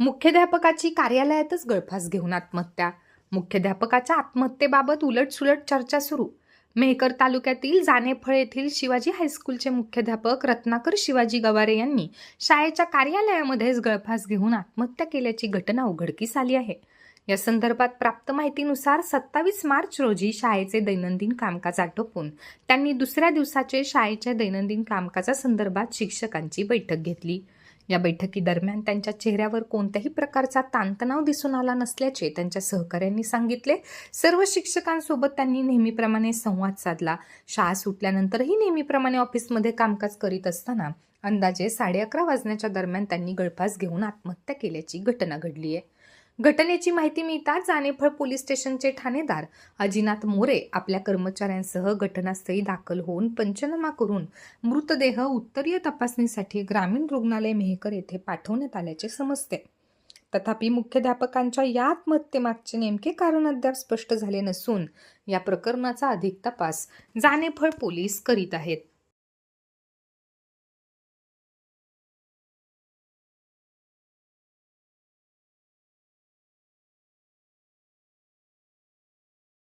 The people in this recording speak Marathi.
मुख्याध्यापकाची कार्यालयातच गळफास घेऊन आत्महत्या. मुख्याध्यापकाच्या आत्महत्येबाबत उलटसुलट चर्चा सुरू. मेहकर तालुक्यातील जानेफळ येथील शिवाजी हायस्कूलचे मुख्याध्यापक रत्नाकर शिवाजी गवारे यांनी शाळेच्या कार्यालयामध्येच गळफास घेऊन आत्महत्या केल्याची घटना उघडकीस आली आहे. या संदर्भात प्राप्त माहितीनुसार सत्तावीस मार्च रोजी शाळेचे दैनंदिन कामकाज आटोपून त्यांनी दुसऱ्या दिवसाचे शाळेच्या दैनंदिन कामकाजासंदर्भात शिक्षकांची बैठक घेतली. या बैठकीदरम्यान त्यांच्या चेहऱ्यावर कोणत्याही प्रकारचा ताणतणाव दिसून आला नसल्याचे त्यांच्या सहकाऱ्यांनी सांगितले. सर्व शिक्षकांसोबत त्यांनी नेहमीप्रमाणे संवाद साधला. शाळा सुटल्यानंतरही नेहमीप्रमाणे ऑफिसमध्ये कामकाज करीत असताना अंदाजे साडे अकरा वाजण्याच्या दरम्यान त्यांनी गळफास घेऊन आत्महत्या केल्याची घटना घडली आहे घटनेची माहिती मिळताच जानेफळ पोलीस स्टेशनचे ठाणेदार अजिनाथ मोरे आपल्या कर्मचाऱ्यांसह घटनास्थळी दाखल होऊन पंचनामा करून मृतदेह उत्तरीय तपासणीसाठी ग्रामीण रुग्णालय मेहकर येथे पाठवण्यात आल्याचे समजते. तथापि मुख्याध्यापकांच्या या आत्महत्येमागचे नेमके कारण अद्याप स्पष्ट झाले नसून या प्रकरणाचा अधिक तपास जानेफळ पोलीस करीत आहेत.